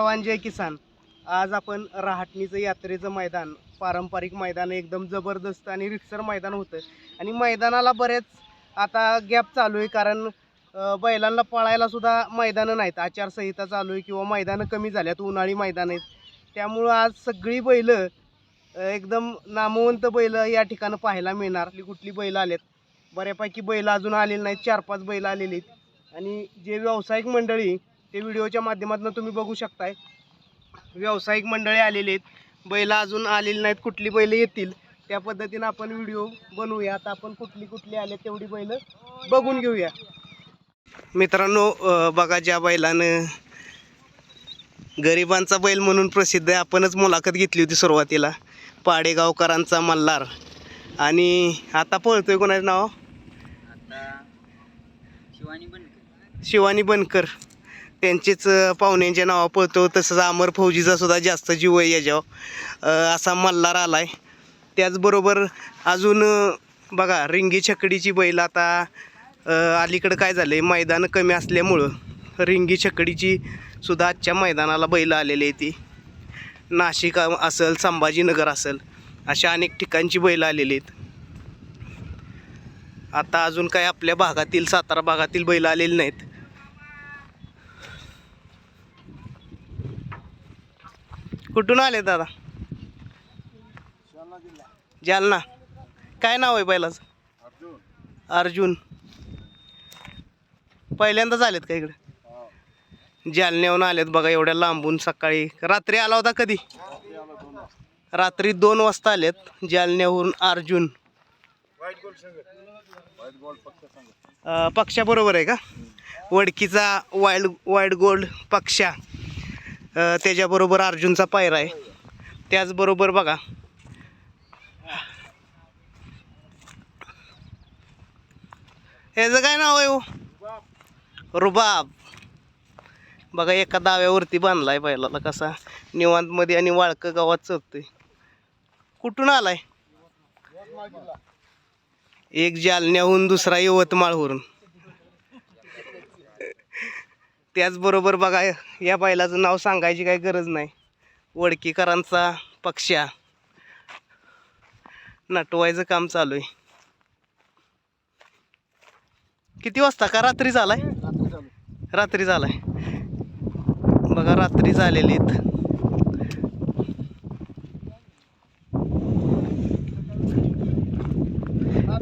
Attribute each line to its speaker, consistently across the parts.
Speaker 1: जवान जय किसान आज आपण रहाटणीचं यात्रेचं मैदान पारंपरिक मैदान एकदम जबरदस्त आणि रिक्सर मैदान होतं. आणि मैदानाला बरेच आता गॅप चालू आहे कारण बैलांना पळायला सुद्धा मैदानं नाहीत. आचारसंहिता चालू आहे किंवा मैदानं कमी झाल्यात उन्हाळी मैदान आहेत. त्यामुळं आज सगळी बैलं एकदम नामवंत बैल या ठिकाणी पाहायला मिळणार. कुठली बैलं बैल आलेत. बऱ्यापैकी बैल अजून आलेली नाहीत. चार पाच बैलं आलेली आहेत. आणि जे व्यावसायिक मंडळी ते व्हिडिओच्या माध्यमातून तुम्ही बघू शकताय. व्यावसायिक मंडळी आलेली आहेत. बैल अजून आलेली नाहीत. कुठली बैल येतील? त्या पद्धतीनं आपण व्हिडिओ बनवूया. आता आपण कुठली कुठली आले तेवढी बैल बघून घेऊया. मित्रांनो बघा ज्या बैलानं गरिबांचा बैल म्हणून प्रसिद्ध आहे. आपणच मुलाखत घेतली होती सुरुवातीला. पाडेगावकरांचा मल्हार. आणि आता पळतोय कोणाचं नाव?
Speaker 2: आता शिवानी बनकर.
Speaker 1: शिवानी बनकर. त्यांचेच पाहुण्यांच्या नावा पळतो. तसंच अमर फौजीचा सुद्धा जास्त जीव आहे याच्यावर. असा मल्हार आहे त्याचबरोबर अजून बघा रिंगी छकडीची बैल आता अलीकडं काय झालं आहे मैदान कमी असल्यामुळं रिंगी छकडीची सुद्धा आजच्या मैदानाला बैल आलेली आहे ती. नाशिक असेल संभाजीनगर असेल अशा अनेक ठिकाणची बैल आलेली आहेत. आता अजून काय आपल्या भागातील सातारा भागातील बैल आलेले नाहीत. कुठून आले दादा? जालना. काय नाव आहे बैलाचं? अर्जुन. पहिल्यांदाच आलेत का इकडे? जालन्याहून आलेत बघा एवढ्या लांबून सकाळी. रात्री आला होता कधी? रात्री दोन वाजता आलेत जालन्याहून अर्जुन. पक्षाबरोबर आहे का? वडकीचा वाईल्ड वाईल्ड गोल्ड पक्षा. त्याच्याबरोबर अर्जुनचा पायरा आहे. त्याचबरोबर बघा. ह्याचं काय नाव आहे हो? रुबाब. बघा एका दाव्यावरती बांधलाय बैलाला कसा. निवांतमध्ये आणि वाळकं गावात चढतोय. कुठून आलाय? एक जालन्याहून दुसरा यवतमाळवरून. त्याचबरोबर बघा या बैलाचं नाव सांगायची काही गरज नाही. वडकीकरांचा पक्षा. नटवायचं काम चालू आहे. किती वाजता का? रात्री झालाय? रात्री झालाय. बघा रात्री झालेली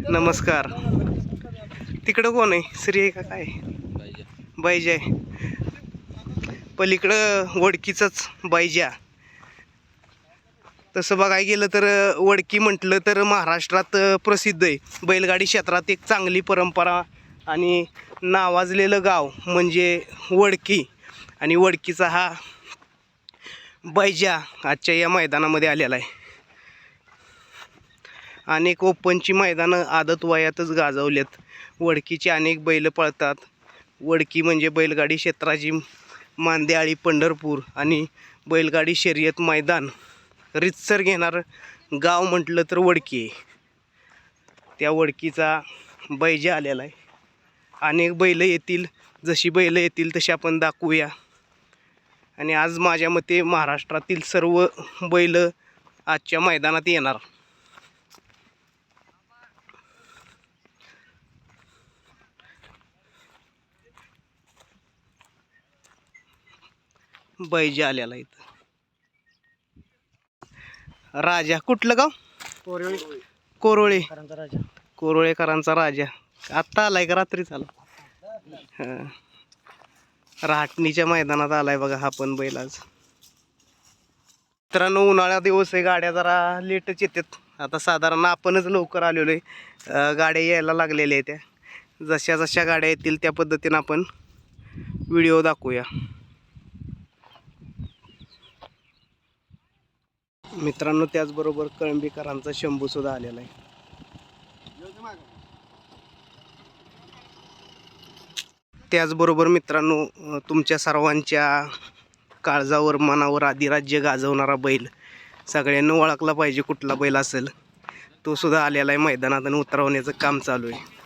Speaker 1: नमस्कार. तिकडं कोण आहे? श्री आहे का काय? आहे पलीकडं वडकीचंच बाईजा तसं बघायला गेलं तर वडकी म्हटलं तर महाराष्ट्रात प्रसिद्ध आहे. बैलगाडी क्षेत्रात एक चांगली परंपरा आणि नावाजलेलं गाव म्हणजे वडकी. आणि वडकीचा हा बैजा आजच्या या मैदानामध्ये आलेला आहे. अनेक ओपनची मैदानं आदत वयातच गाजवल्यात. वडकीचे अनेक बैल पळतात. वडकी म्हणजे बैलगाडी क्षेत्राची मांदेआळी पंढरपूर आणि बैलगाडी शर्यत मैदान. रितसर घेणारं गाव म्हटलं तर वडकी. आहे त्या वडकीचा बैजा आलेला आहे. अनेक बैलं येतील जशी बैलं येतील तशी आपण दाखवूया. आणि आज माझ्या मते महाराष्ट्रातील सर्व बैल आजच्या मैदानात येणार. बैजा आलेला इथं. राजा कुठलं गाव? कोरोळे.
Speaker 2: राजा.
Speaker 1: कोरोळेकरांचा राजा. आत्ता आलाय का रात्रीच आला हां. राहटणीच्या मैदानात आलाय बघा हा पण बैल आज. मित्रांनो उन्हाळ्या दिवस आहे गाड्या जरा लेटच येतात. आता साधारण आपणच लवकर आलेलो आहे. गाड्या यायला लागलेल्या आहेत त्या. जशा जशा गाड्या येतील त्या पद्धतीनं आपण व्हिडिओ दाखवूया. मित्रांनो त्याचबरोबर कळंबीकरांचा शंभू सुद्धा आलेला आहे. त्याचबरोबर मित्रांनो तुमच्या सर्वांच्या काळजावर मनावर अधिराज्य गाजवणारा बैल सगळ्यांना ओळखला पाहिजे कुठला बैल असेल तो सुद्धा आलेला आहे मैदानात आणि उतरवण्याचं काम चालू आहे.